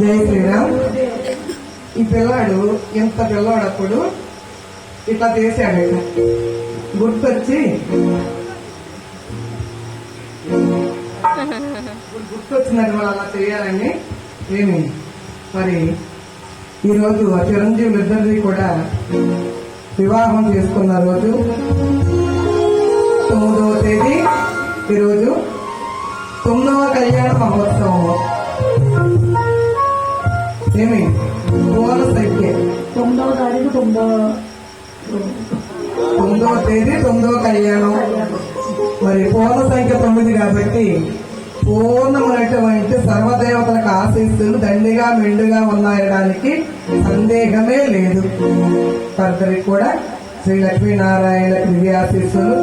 జయ శ్రీరామ్. ఈ పిల్లాడు ఎంత పిల్లాడప్పుడు ఇట్లా చేశాడు గుర్తొచ్చి. గుర్తొచ్చినది వాళ్ళు అలా చేయాలని. ఏమి? మరి ఈరోజు ఆ చిరంజీవులు ఇద్దరిది కూడా వివాహం చేసుకున్న రోజు తొమ్మిదవ తేదీ ఈరోజు తొమ్మిదవ కళ్యాణ మహోత్సవం. ఏమి? పూల సంఖ్య తొమ్మిదవ తారీఖు తొమ్మిదవ తొమ్మిదవ తేదీ తొమ్మిదవ కళ్యాణం. మరి పూల సంఖ్య తొమ్మిది కాబట్టి పూర్ణమైనటువంటి సర్వదేవతలకు ఆశీస్సులు దండిగా మెండుగా ఉన్నాయడానికి సందేహమే లేదు. వారిద్దరికి కూడా శ్రీ లక్ష్మీనారాయణ దివ్య ఆశీస్సులు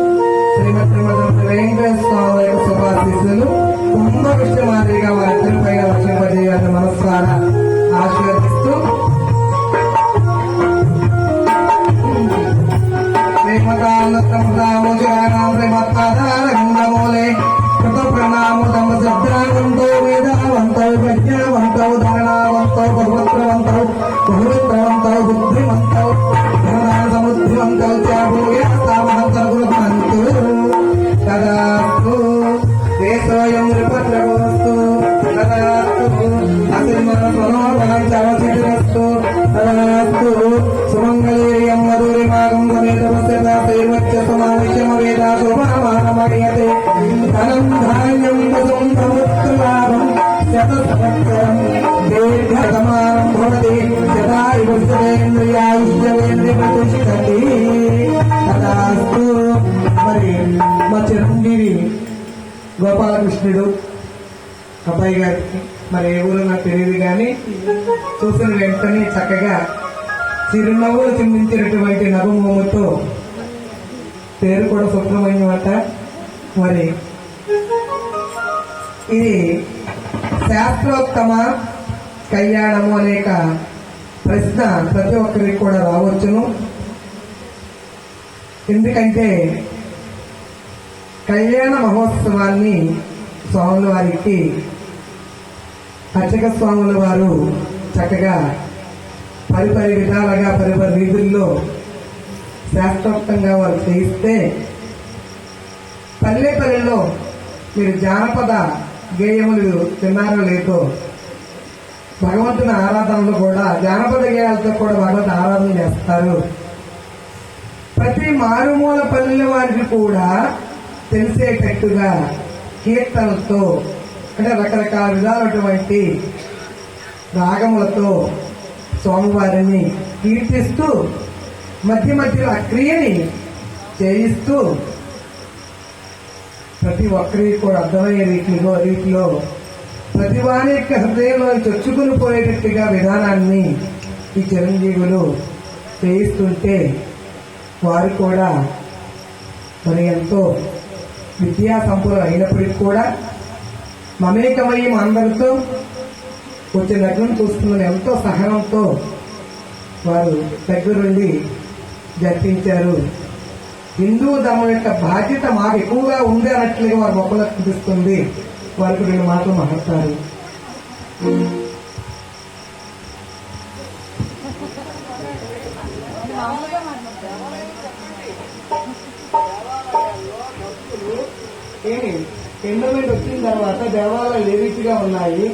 శ్రీమతి వెంకటేశ్వర స్వామి యొక్క శుభాశీస్సులు కుంభ విష్ణు మాదిరిగా వారిద్దరి పైన వర్షింపజేయాలని మనం కృష్ణుడు అబ్బాయి గారికి మరి ఏ ఊరు నాకు తెలియదు కానీ చూసిన వెంటనే చక్కగా చిరునవ్వులు చిందించినటువంటి నగుమోముతో పేరు కూడా సుబ్రహ్మణ్యం మరి ఇది శాస్త్రోత్తమ కళ్యాణము అనేక ప్రశ్న ప్రతి ఒక్కరికి కూడా రావచ్చును. ఎందుకంటే కళ్యాణ మహోత్సవాన్ని స్వాముల వారికి అర్చక స్వాముల వారు చక్కగా పరిపరి విధాలుగా పరిపరి వీధుల్లో శాస్త్రోక్తంగా వారు చేయిస్తే పల్లె పల్లెల్లో మీరు జానపద గేయములు విన్నారో లేదో భగవంతుని ఆరాధనలో కూడా జానపద గేయాలతో కూడా భగవంతు ఆరాధన చేస్తారు. ప్రతి మారుమూల పల్లెల వారికి కూడా తెలిసేటట్టుగా కీర్తనలతో అంటే రకరకాల విధాలైనటువంటి రాగములతో స్వామివారిని కీర్తిస్తూ మధ్య మధ్యలో ఆ క్రియని చేయిస్తూ ప్రతి ఒక్కరికి కూడా అర్థమయ్యే రీతిలో రీతిలో ప్రతి వారి యొక్క హృదయంలో చొచ్చుకుని పోయేటట్టుగా విధానాన్ని ఈ చిరంజీవులు చేయిస్తుంటే వారు కూడా మరి ఎంతో విద్యా సంపూర్ణ అయినప్పటికీ కూడా మమేకమయం అందరితో వచ్చే లగ్నం చూస్తుందని ఎంతో సహనంతో వారు దగ్గరుండి జరిపించారు. హిందూ ధర్మం యొక్క బాధ్యత మాకు ఎక్కువగా ఉంది అన్నట్లుగా వారి గొప్పలకు చూపిస్తుంది వారికి రెండు మాటలు మాట్లాడతారు. ఏమి వచ్చిన తర్వాత దేవాలయాలు ఏ రీతిగా ఉన్నాయి?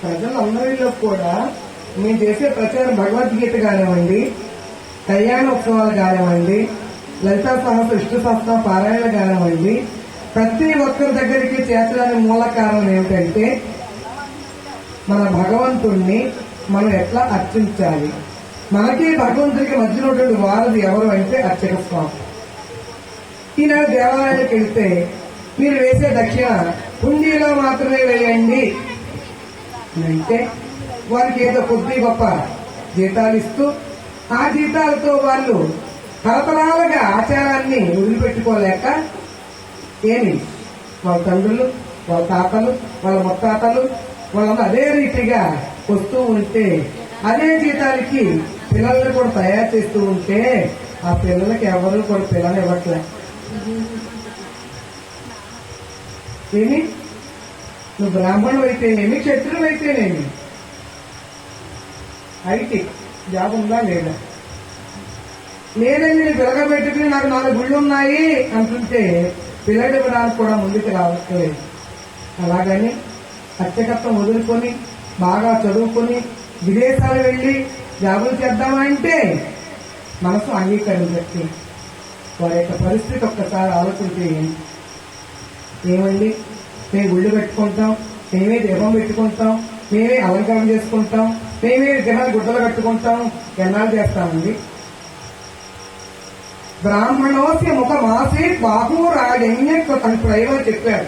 ప్రజలందరిలో కూడా మేము చేసే ప్రచారం భగవద్గీత కానివ్వండి కళ్యాణోత్సవాలు కానివ్వండి లలితా సహస్ర విష్ణు సహస్ర పారాయణ కానివ్వండి ప్రతి ఒక్కరి దగ్గరికి చేర్చడానికి మూల కారణం ఏమిటంటే మన భగవంతుణ్ణి మనం ఎట్లా అర్చించాలి? మనకి భగవంతుడికి మధ్యలో ఉన్నటువంటి వారధి ఎవరు అంటే అర్చక స్వామి. ఈనాడు దేవాలయానికి వెళ్తే మీరు వేసే దక్షిణ హుండీలో మాత్రమే వేయండి. అంటే వారికి ఏదో కొద్ది గొప్ప జీతాలు ఇస్తూ ఆ జీతాలతో వాళ్ళు తరతరాలుగా ఆచారాన్ని వదిలిపెట్టుకోలేక ఏమి? వాళ్ళ తండ్రులు వాళ్ళ తాతలు వాళ్ళ ముత్తాతలు వాళ్ళందరూ అదే రీతిగా వస్తూ ఉంటే అదే జీతాలకి పిల్లల్ని కూడా తయారు చేస్తూ ఉంటే ఆ పిల్లలకి ఎవరు కూడా పిల్లలు ఇవ్వట్లే. ఏమి? నువ్వు బ్రాహ్మణుడు అయితేనేమి క్షత్రులు అయితేనేమి ఐటీ జాబ్ ఉందా లేదా? నేనే నేను నాకు నాలుగు గుళ్ళు ఉన్నాయి అంటుంటే పిల్లలు వినాలకు కూడా ముందుకు రావట్లేదు. అలాగని అత్యకత్వం వదులుకొని బాగా చదువుకొని విదేశాలు వెళ్ళి జాబులు చేద్దామంటే మనసు అంగీకరించట్లేదు. వారి యొక్క పరిస్థితి ఒక్కసారి ఆలోచన చేయండి ఏమండి? మేము గుళ్ళు పెట్టుకుంటాం మేమే దీపం పెట్టుకుంటాం మేమే అలంకారం చేసుకుంటాం మేమే జనాలు గుడ్డలు కట్టుకుంటాం ఎన్నాళ్ళు చేస్తామండి. బ్రాహ్మణోసి ముఖమాసి బాహు రాజన్య తన ప్రైవర్ చెప్పారు.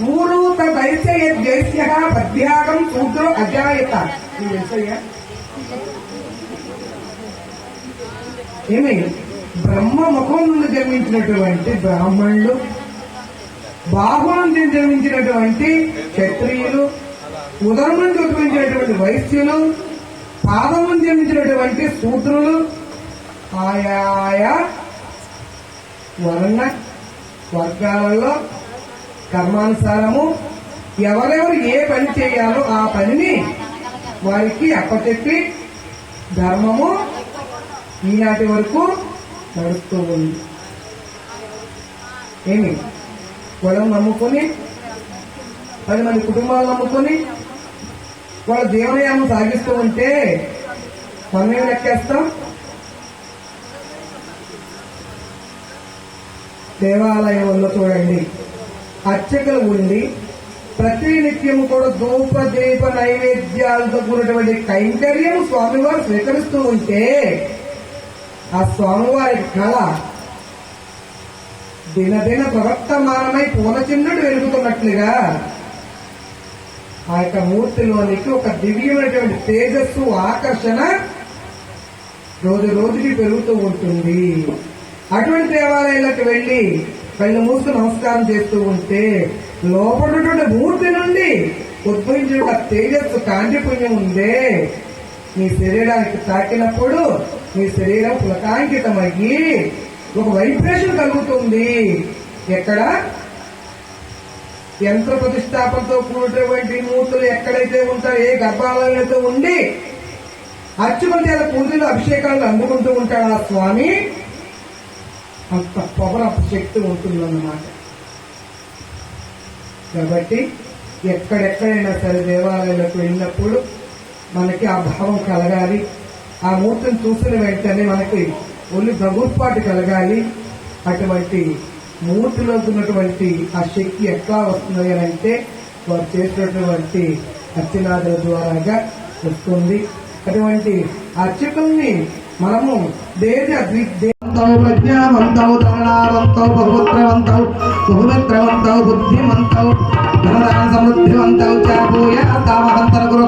పూర్వత దైత్య జైత్య పద్యాగం శూద్రో అజాయత ఏమి? బ్రహ్మ ముఖం నుండి జన్మించినటువంటి బ్రాహ్మణులు బాహువు నుండి జన్మించినటువంటి క్షత్రియులు ఉదరం నుండి ఉద్భవించినటువంటి వైశ్యులు పాదం నుండి జన్మించినటువంటి శూద్రులు ఆయా వర్ణ వర్గాలలో కర్మానుసారము ఎవరెవరు ఏ పని చేయాలో ఆ పనిని వారికి అప్పచెప్పి ధర్మము ఈనాటి వరకు నడుస్తూ ఉంది. ఏమి? కులం నమ్ముకొని పది మంది కుటుంబాలు నమ్ముకొని వాళ్ళ జీవనయానం సాగిస్తూ ఉంటే మనమేం లెక్కేస్తాం? దేవాలయంలో చూడండి. అర్చకులు ఉండి ప్రతి నిత్యము కూడా ధూప దీప నైవేద్యాలతో కూడినటువంటి కైంకర్యం స్వామివారు స్వీకరిస్తూ ఉంటే ఆ స్వామివారి కళ దినదిన ప్రవర్తమానమై పూర్ణచంద్రుడు వెలుగుతున్నట్లుగా ఆ యొక్క మూర్తిలోనికి ఒక దివ్యమైనటువంటి తేజస్సు ఆకర్షణ రోజు రోజుకి పెరుగుతూ ఉంటుంది. అటువంటి దేవాలయాలకు వెళ్ళి కళ్ళు మూసుకు నమస్కారం చేస్తూ ఉంటే లోపల మూర్తి నుండి ఉద్భవించిన తేజస్సు కాంతిపుణ్యం ఉందే. మీ శరీరానికి తాకినప్పుడు మీ శరీరం పులకాంకితమయ్యి ఒక వైబ్రేషన్ కలుగుతుంది. ఎక్కడ? యంత్ర ప్రతిష్టాపనతో కూడినటువంటి మూర్తులు ఎక్కడైతే ఉంటారో ఏ గర్భాలయంలో ఉండి అచ్చుమంత్యాల పూజలు అభిషేకాలను అందుకుంటూ ఉంటాడు ఆ స్వామి? అంత పవర్ ఆఫ్ శక్తి ఉంటుందన్నమాట. కాబట్టి ఎక్కడెక్కడైనా సరే దేవాలయాలకు వెళ్ళినప్పుడు మనకి ఆ భావం కలగాలి. ఆ మూర్తిని చూసిన వెంటనే మనకి ఒళ్ళు ప్రభుత్వాటి కలగాలి. అటువంటి మూర్తిలో ఉన్నటువంటి ఆ శక్తి ఎట్లా వస్తుంది అని అంటే వారు చేసినటువంటి అర్చనాదుల ద్వారాగా వస్తుంది. అటువంటి అర్చకుల్ని మనము దేశ దేవంతో ప్రజ్ఞావంతౌ ధరణావంతో బహుపుత్రవంతౌ బహుమిత్రవంతో బుద్ధిమంతౌ ధనదాన సమృద్ధివంతౌ చాపూయ తామహంతర గురు